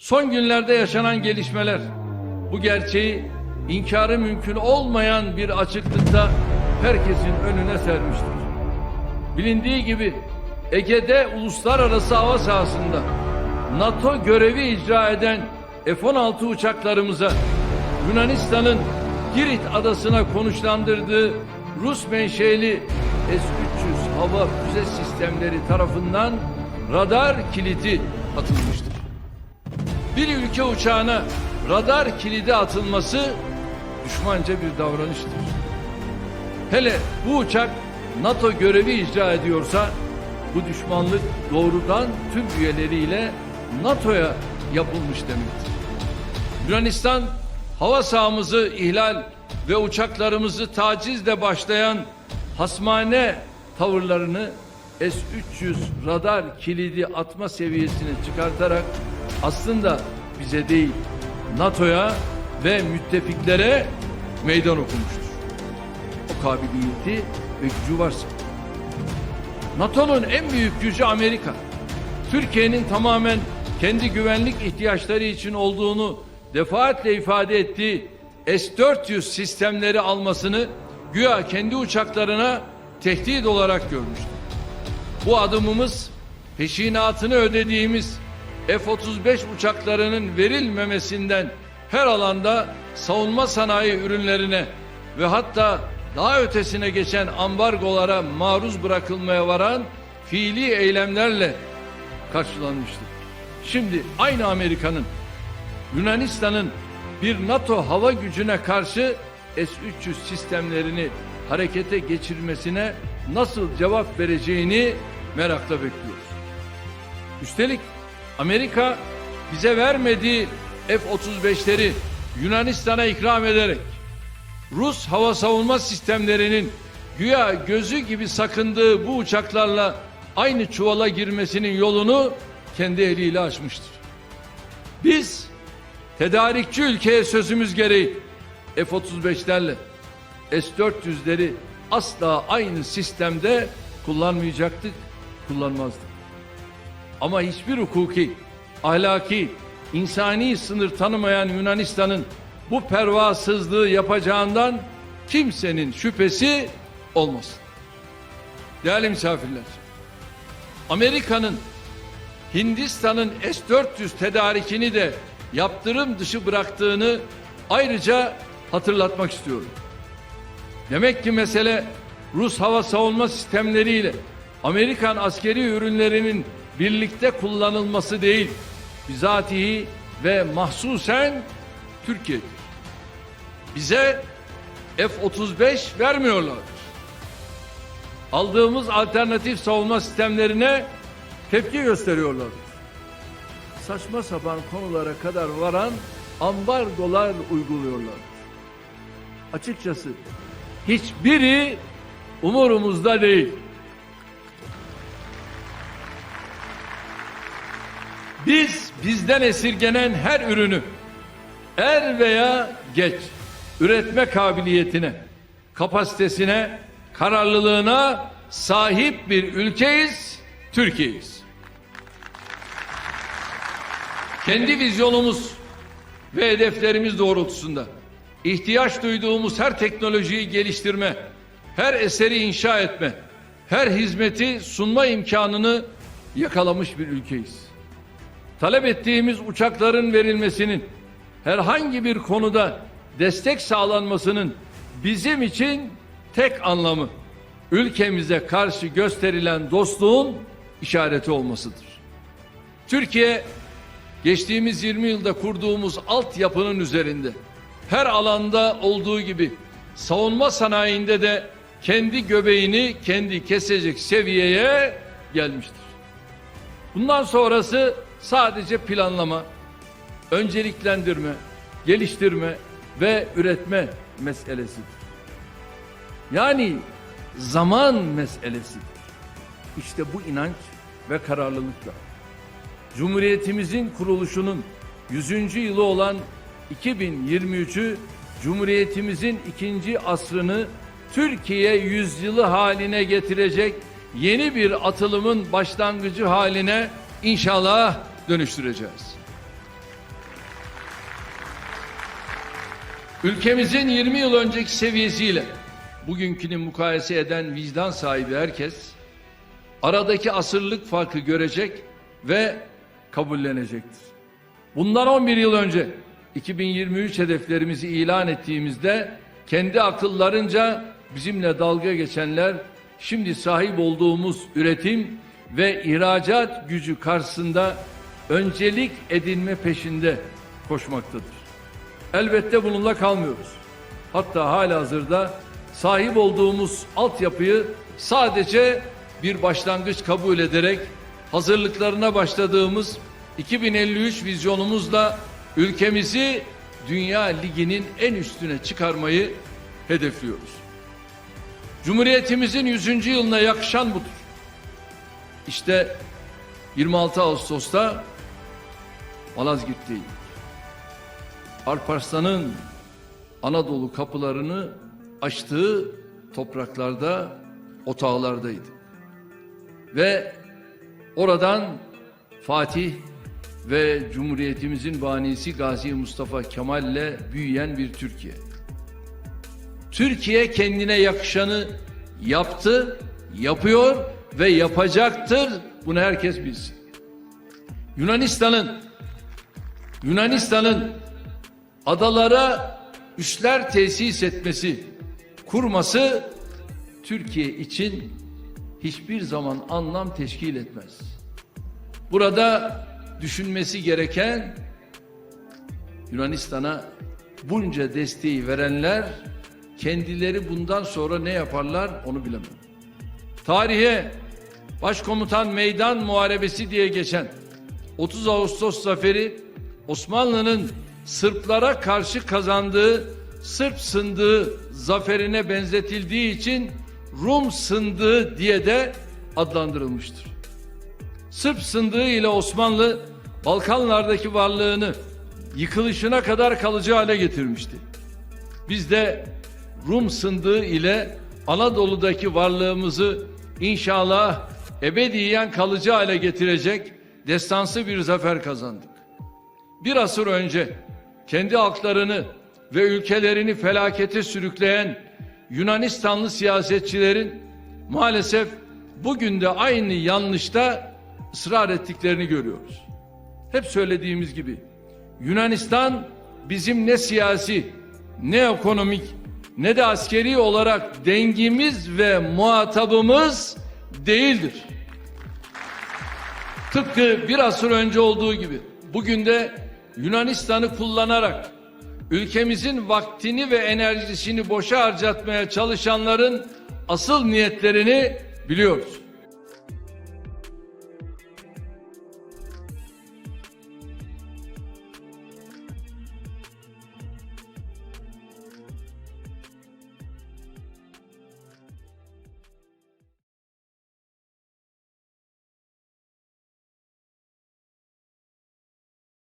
Son günlerde yaşanan gelişmeler bu gerçeği inkarı mümkün olmayan bir açıklıkta herkesin önüne sermiştir. Bilindiği gibi Ege'de uluslararası hava sahasında NATO görevi icra eden F-16 uçaklarımıza Yunanistan'ın Girit adasına konuşlandırdığı Rus menşeli S-300 hava füze sistemleri tarafından radar kilidi atılmıştır. Bir ülke uçağına radar kilidi atılması düşmanca bir davranıştır. Hele bu uçak NATO görevi icra ediyorsa bu düşmanlık doğrudan tüm üyeleriyle NATO'ya yapılmış demektir. Yunanistan hava sahamızı ihlal ve uçaklarımızı tacizle başlayan hasmane tavırlarını S-300 radar kilidi atma seviyesine çıkartarak aslında bize değil NATO'ya ve müttefiklere meydan okumuştur. O kabiliyeti ve gücü varsa. NATO'nun en büyük gücü Amerika. Türkiye'nin tamamen kendi güvenlik ihtiyaçları için olduğunu defaatle ifade ettiği S-400 sistemleri almasını güya kendi uçaklarına tehdit olarak görmüştür. Bu adımımız peşinatını ödediğimiz F-35 uçaklarının verilmemesinden her alanda savunma sanayi ürünlerine ve hatta daha ötesine geçen ambargolara maruz bırakılmaya varan fiili eylemlerle karşılanmıştır. Şimdi aynı Amerika'nın Yunanistan'ın bir NATO hava gücüne karşı S-300 sistemlerini harekete geçirmesine nasıl cevap vereceğini merakla bekliyoruz. Üstelik Amerika bize vermediği F-35'leri Yunanistan'a ikram ederek Rus hava savunma sistemlerinin güya gözü gibi sakındığı bu uçaklarla aynı çuvala girmesinin yolunu kendi eliyle açmıştır. Biz tedarikçi ülkeye sözümüz gereği F-35'lerle S-400'leri asla aynı sistemde kullanmayacaktık, kullanmazdık. Ama hiçbir hukuki, ahlaki, insani sınır tanımayan Yunanistan'ın bu pervasızlığı yapacağından kimsenin şüphesi olmasın. Değerli misafirler, Amerika'nın Hindistan'ın S-400 tedarikini de yaptırım dışı bıraktığını ayrıca hatırlatmak istiyorum. Demek ki mesele Rus hava savunma sistemleriyle Amerikan askeri ürünlerinin birlikte kullanılması değil, bizatihi ve mahsusen Türkiye'dir. Bize F-35 vermiyorlardır. Aldığımız alternatif savunma sistemlerine tepki gösteriyorlardır. Saçma sapan konulara kadar varan ambargolar uyguluyorlardır. Açıkçası hiçbiri umurumuzda değil. Biz bizden esirgenen her ürünü er veya geç üretme kabiliyetine, kapasitesine, kararlılığına sahip bir ülkeyiz, Türkiye'yiz. Kendi vizyonumuz ve hedeflerimiz doğrultusunda ihtiyaç duyduğumuz her teknolojiyi geliştirme, her eseri inşa etme, her hizmeti sunma imkanını yakalamış bir ülkeyiz. Talep ettiğimiz uçakların verilmesinin herhangi bir konuda destek sağlanmasının bizim için tek anlamı ülkemize karşı gösterilen dostluğun işareti olmasıdır. Türkiye geçtiğimiz 20 yılda kurduğumuz altyapının üzerinde her alanda olduğu gibi savunma sanayinde de kendi göbeğini kendi kesecek seviyeye gelmiştir. Bundan sonrası sadece planlama, önceliklendirme, geliştirme ve üretme meselesidir. Yani zaman meselesidir. İşte bu inanç ve kararlılıkla Cumhuriyetimizin kuruluşunun 100. yılı olan 2023'ü Cumhuriyetimizin ikinci asrını Türkiye yüzyılı haline getirecek yeni bir atılımın başlangıcı haline inşallah dönüştüreceğiz. Ülkemizin 20 yıl önceki seviyesiyle bugünkünü mukayese eden vicdan sahibi herkes aradaki asırlık farkı görecek ve kabullenecektir. Bundan 11 yıl önce 2023 hedeflerimizi ilan ettiğimizde kendi akıllarınca bizimle dalga geçenler şimdi sahip olduğumuz üretim ve ihracat gücü karşısında öncelik edinme peşinde koşmaktadır. Elbette bununla kalmıyoruz. Hatta halihazırda sahip olduğumuz altyapıyı sadece bir başlangıç kabul ederek hazırlıklarına başladığımız 2053 vizyonumuzla ülkemizi Dünya Ligi'nin en üstüne çıkarmayı hedefliyoruz. Cumhuriyetimizin 100. yılına yakışan budur. İşte 26 Ağustos'ta Malazgirt'teyim. Alparslan'ın Anadolu kapılarını açtığı topraklarda, otağlardaydı. Ve oradan Fatih ve Cumhuriyetimizin banisi Gazi Mustafa Kemal ile büyüyen bir Türkiye. Türkiye kendine yakışanı yaptı, yapıyor ve yapacaktır. Bunu herkes bilsin. Yunanistan'ın Yunanistan'ın adalara üsler tesis etmesi, kurması Türkiye için hiçbir zaman anlam teşkil etmez. Burada düşünmesi gereken Yunanistan'a bunca desteği verenler kendileri bundan sonra ne yaparlar onu bilemem. Tarihe Başkomutan Meydan Muharebesi diye geçen 30 Ağustos zaferi Osmanlı'nın Sırplara karşı kazandığı Sırp sındığı zaferine benzetildiği için Rum sındığı diye de adlandırılmıştır. Sırp sındığı ile Osmanlı Balkanlardaki varlığını yıkılışına kadar kalıcı hale getirmişti. Biz de Rum sındığı ile Anadolu'daki varlığımızı inşallah ebediyen kalıcı hale getirecek destansı bir zafer kazandık. Bir asır önce kendi halklarını ve ülkelerini felakete sürükleyen Yunanistanlı siyasetçilerin maalesef bugün de aynı yanlışta ısrar ettiklerini görüyoruz. Hep söylediğimiz gibi Yunanistan bizim ne siyasi, ne ekonomik, ne de askeri olarak dengimiz ve muhatabımız değildir. Tıpkı bir asır önce olduğu gibi bugün de Yunanistan'ı kullanarak ülkemizin vaktini ve enerjisini boşa harcatmaya çalışanların asıl niyetlerini biliyoruz.